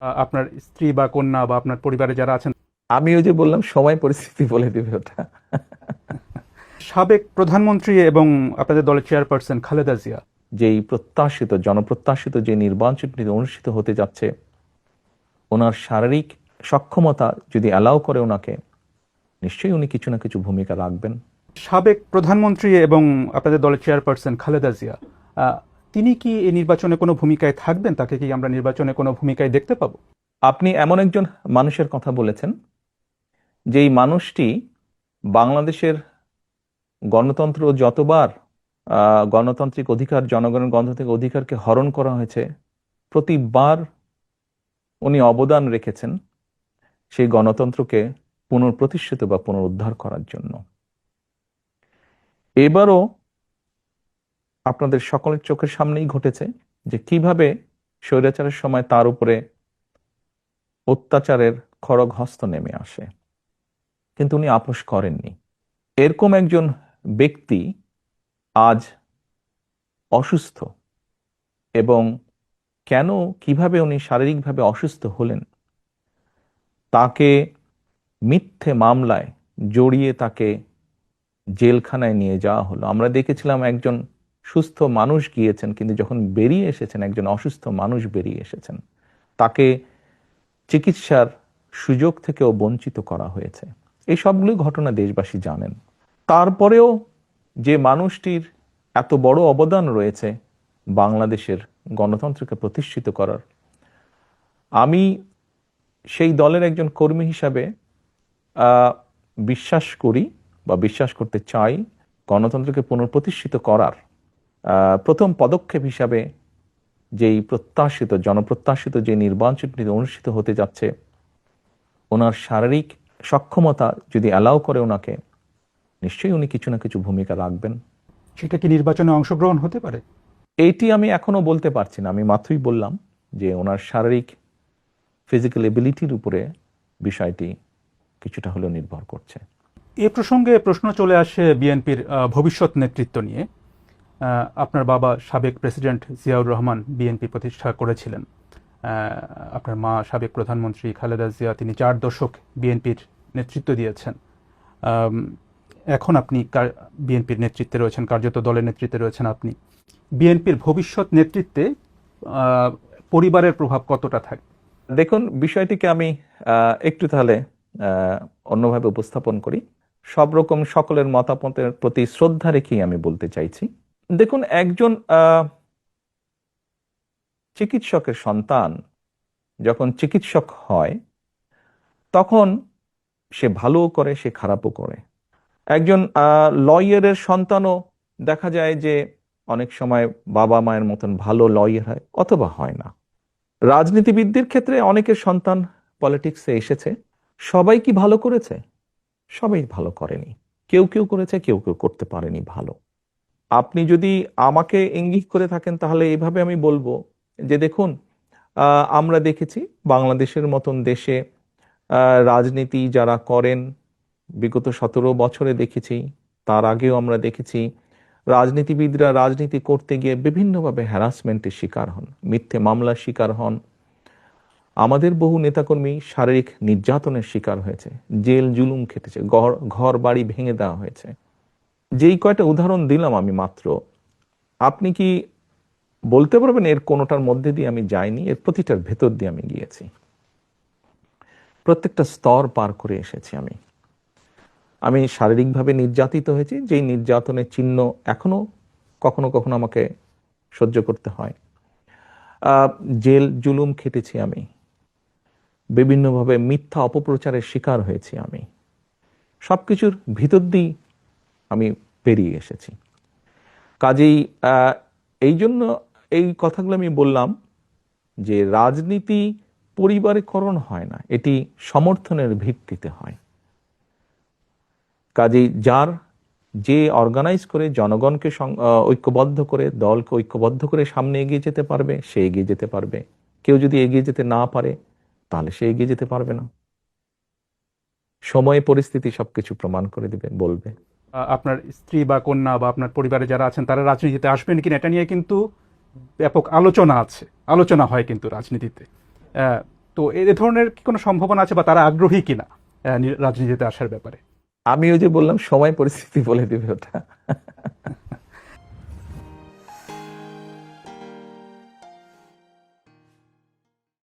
আপনার স্ত্রী বা কন্যা বা আপনার পরিবারে যারা আছেন। আমি ওই যে বললাম সময় পরিস্থিতি বলে দিবে ওটা। সাবেক প্রধানমন্ত্রী এবং আপনাদের দলের চেয়ারপারসন খালেদা জিয়া। যেই প্রত্যাশিত জনপ্রত্যাশিত যে নির্বাচনটি অনুষ্ঠিত হতে যাচ্ছে ওনার শারীরিক সক্ষমতা যদি অ্যালাউ করে ওনাকে নিশ্চয়ই উনি কিছু না কিছু ভূমিকা রাখবেন। সাবেক প্রধানমন্ত্রী এবং আপনাদের দলের চেয়ারপারসন খালেদা জিয়া তিনি কি এই নির্বাচনে কোনো ভূমিকায় থাকবেন? তাকে কি আমরা নির্বাচনে কোনো ভূমিকায় দেখতে পাব? আপনি এমন একজন মানুষের কথা বলেছেন, যেই মানুষটি বাংলাদেশের গণতন্ত্র যতবার গণতান্ত্রিক অধিকার, জনগণের গণতান্ত্রিক অধিকারকে হরণ করা হয়েছে, প্রতিবার উনি অবদান রেখেছেন সেই গণতন্ত্রকে পুনঃপ্রতিষ্ঠিত বা পুনরুদ্ধার করার জন্য। এবারও আপনাদের সকলের চোখের সামনেই ঘটেছে যে কীভাবে স্বৈরাচারের সময় তার উপরে অত্যাচারের খড়গ হস্ত নেমে আসে। কিন্তু উনি আপোষ করেননি। এরকম একজন ব্যক্তি আজ অসুস্থ এবং কেন, কীভাবে উনি শারীরিকভাবে অসুস্থ হলেন, তাকে মিথ্যে মামলায় জড়িয়ে তাকে জেলখানায় নিয়ে যাওয়া হলো। আমরা দেখেছিলাম একজন সুস্থ মানুষ গিয়েছেন, কিন্তু যখন বেরিয়ে এসেছেন, একজন অসুস্থ মানুষ বেরিয়ে এসেছেন, তাকে চিকিৎসার সুযোগ থেকেও বঞ্চিত করা হয়েছে। এই সবগুলো ঘটনা দেশবাসী জানেন। তারপরেও যে মানুষটির এত বড় অবদান রয়েছে বাংলাদেশের গণতন্ত্রকে প্রতিষ্ঠিত করার, আমি সেই দলের একজন কর্মী হিসাবে বিশ্বাস করি বা বিশ্বাস করতে চাই গণতন্ত্রকে পুনঃপ্রতিষ্ঠিত করার। প্রথম পদক্ষেপ হিসাবে যেই প্রত্যাশিত জনপ্রত্যাশিত যে নির্বাচনটি অনুষ্ঠিত হতে যাচ্ছে ওনার শারীরিক সক্ষমতা যদি অ্যালাউ করে ওনাকে নিশ্চয়ই উনি কিছু না কিছু ভূমিকা রাখবেন। সেটা কি নির্বাচনে অংশগ্রহণ হতে পারে? এইটি আমি এখনও বলতে পারছি না আমি মাত্রই বললাম যে ওনার শারীরিক ফিজিক্যাল এবিলিটির উপরে বিষয়টি কিছুটা হলেও নির্ভর করছে। এ প্রসঙ্গে প্রশ্ন চলে আসে বিএনপির ভবিষ্যৎ নেতৃত্ব নিয়ে। আপনার বাবা সাবেক প্রেসিডেন্ট জিয়াউর রহমান বিএনপি প্রতিষ্ঠা করেছিলেন। আপনার মা সাবেক প্রধানমন্ত্রী খালেদা জিয়া, তিনি চার দশক বিএনপির নেতৃত্ব দিয়েছেন। এখন আপনি বিএনপির নেতৃত্বে রয়েছেন, কার্যত দলের নেতৃত্বে রয়েছেন আপনি। বিএনপির ভবিষ্যৎ নেতৃত্বে পরিবারের প্রভাব কতটা থাকে? দেখুন, বিষয়টিকে আমি একটু তাহলে অন্যভাবে উপস্থাপন করি। সব রকম সকলের মতামতের প্রতি শ্রদ্ধা রেখেই আমি বলতে চাইছি। দেখুন, একজন চিকিৎসকের সন্তান যখন চিকিৎসক হয়, তখন সে ভালোও করে, সে খারাপও করে। একজন লয়ারের সন্তানও দেখা যায় যে অনেক সময় বাবা মায়ের মতন ভালো লয়ার হয়, অথবা হয় না। রাজনীতিবিদদের ক্ষেত্রে অনেকের সন্তান পলিটিক্সে এসেছে। সবাই কি ভালো করেছে? সবাই ভালো করেনি। কেউ কেউ করেছে, কেউ কেউ করতে পারেনি ভালো। আপনি যদি আমাকে ইঙ্গিত করে থাকেন, তাহলে এইভাবে আমি বলব যে দেখুন আমরা দেখেছি বাংলাদেশের মতন দেশে রাজনীতি যারা করেন, বিগত সতেরো বছরে দেখেছি, তার আগেও আমরা দেখেছি, রাজনীতিবিদরা রাজনীতি করতে গিয়ে বিভিন্নভাবে হ্যারাসমেন্টের শিকার হন, মিথ্যে মামলার শিকার হন। আমাদের বহু নেতাকর্মী শারীরিক নির্যাতনের শিকার হয়েছে, জেল জুলুম খেটেছে, ঘর ঘর বাড়ি ভেঙে দেওয়া হয়েছে। যেই কয়টা উদাহরণ দিলাম আমি মাত্র, আপনি কি বলতে পারবেন এর কোনোটার মধ্যে দিয়ে আমি যাইনি? এর প্রতিটার ভেতর দিয়ে আমি গিয়েছি। প্রত্যেকটা স্তর পার করে এসেছি আমি। আমি শারীরিকভাবে নির্যাতিত হয়েছি, যেই নির্যাতনের চিহ্ন এখনও কখনো কখনো আমাকে সহ্য করতে হয়। জেল, জুলুম খেটেছি আমি। বিভিন্নভাবে মিথ্যা অপপ্রচারের শিকার হয়েছি আমি। সবকিছুর ভিতর দিয়েই আমি পেরিয়ে এসেছি। কাজেই এই জন্য এই কথাগুলো আমি বললাম যে রাজনীতি পরিবারীকরণ হয় না, এটি সমর্থনের ভিত্তিতে হয়। কাজেই যার যে অর্গানাইজ করে জনগণকে ঐক্যবদ্ধ করে, দলকে ঐক্যবদ্ধ করে সামনে এগিয়ে যেতে পারবে, সে এগিয়ে যেতে পারবে। কেউ যদি এগিয়ে যেতে না পারে, তাহলে সে এগিয়ে যেতে পারবে না। সময়, পরিস্থিতি সবকিছু প্রমাণ করে দিবে, বলবে। আপনার স্ত্রী বা কন্যা বা আপনার পরিবারে যারা আছেন, তারা রাজনীতিতে আসবেন কিনা এটা নিয়ে কিন্তু ব্যাপক আলোচনা আছে। আলোচনা হয় কিন্তু রাজনীতিতে। তো এ ধরনের কি কোনো সম্ভাবনা আছে বা তারা আগ্রহী কিনা রাজনীতিতে আসার ব্যাপারে? আমি ওই যে বললাম, সময় পরিস্থিতি বলে দিবে ওটা।